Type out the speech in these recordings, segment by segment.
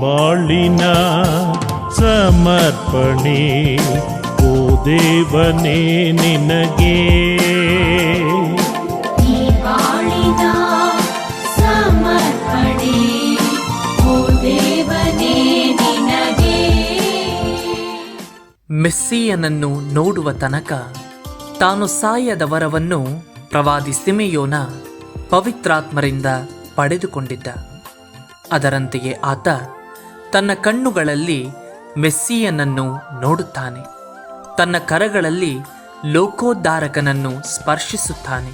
ಬಾಳಿನ ಸಮರ್ಪಣೆ ಓ ದೇವನೇ ನಿನಗೆ. ಈ ಬಾಳಿನ ಸಮರ್ಪಣೆ ಓ ದೇವನೇ ನಿನಗೆ. ಮೆಸ್ಸಿಯನನ್ನು ನೋಡುವ ತನಕ ತಾನು ಸಾಯದ ವರವನ್ನು ಪ್ರವಾದಿ ಸಿಮೆಯೋನ ಪವಿತ್ರಾತ್ಮರಿಂದ ಪಡೆದುಕೊಂಡಿದ್ದ. ಅದರಂತೆಯೇ ಆತ ತನ್ನ ಕಣ್ಣುಗಳಲ್ಲಿ ಮೆಸ್ಸಿಯನನ್ನು ನೋಡುತ್ತಾನೆ. ತನ್ನ ಕರಗಳಲ್ಲಿ ಲೋಕೋದ್ಧಾರಕನನ್ನು ಸ್ಪರ್ಶಿಸುತ್ತಾನೆ.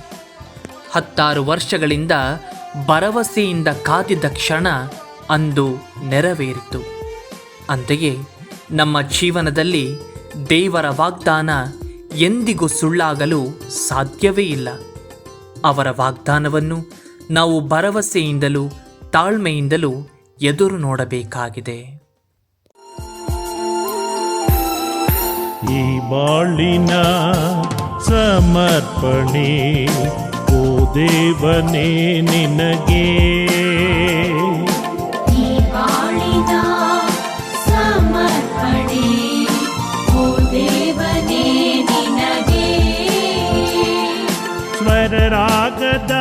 ಹತ್ತಾರು ವರ್ಷಗಳಿಂದ ಭರವಸೆಯಿಂದ ಕಾದಿದ್ದ ಕ್ಷಣ ಅಂದು ನೆರವೇರಿತು. ಅಂತೆಯೇ ನಮ್ಮ ಜೀವನದಲ್ಲಿ ದೇವರ ವಾಗ್ದಾನ ಎಂದಿಗೂ ಸುಳ್ಳಾಗಲು ಸಾಧ್ಯವೇ ಇಲ್ಲ. ಅವರ ವಾಗ್ದಾನವನ್ನು ನಾವು ಭರವಸೆಯಿಂದಲೂ ತಾಳ್ಮೆಯಿಂದಲೂ ಎದುರು ನೋಡಬೇಕಾಗಿದೆ. ಈ ಬಾಳಿನ ಸಮರ್ಪಣೆ ಓ ದೇವನೇ ನಿನಗೆ. ಈ ಬಾಳಿನ ಸಮರ್ಪಣೆ ಓ ದೇವನೇ ನಿನಗೆ. ಸ್ವರರಾಗದ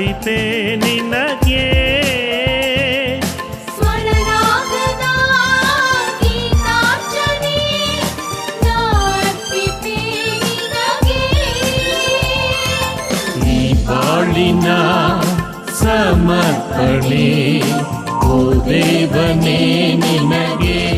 ನಾರ್ಪಿತೆ ನಿನಗೆ. ಬಾಳಿನ ಸಮರ್ಪಣೆ ಓ ದೇವನೇ ನಿನಗೆ.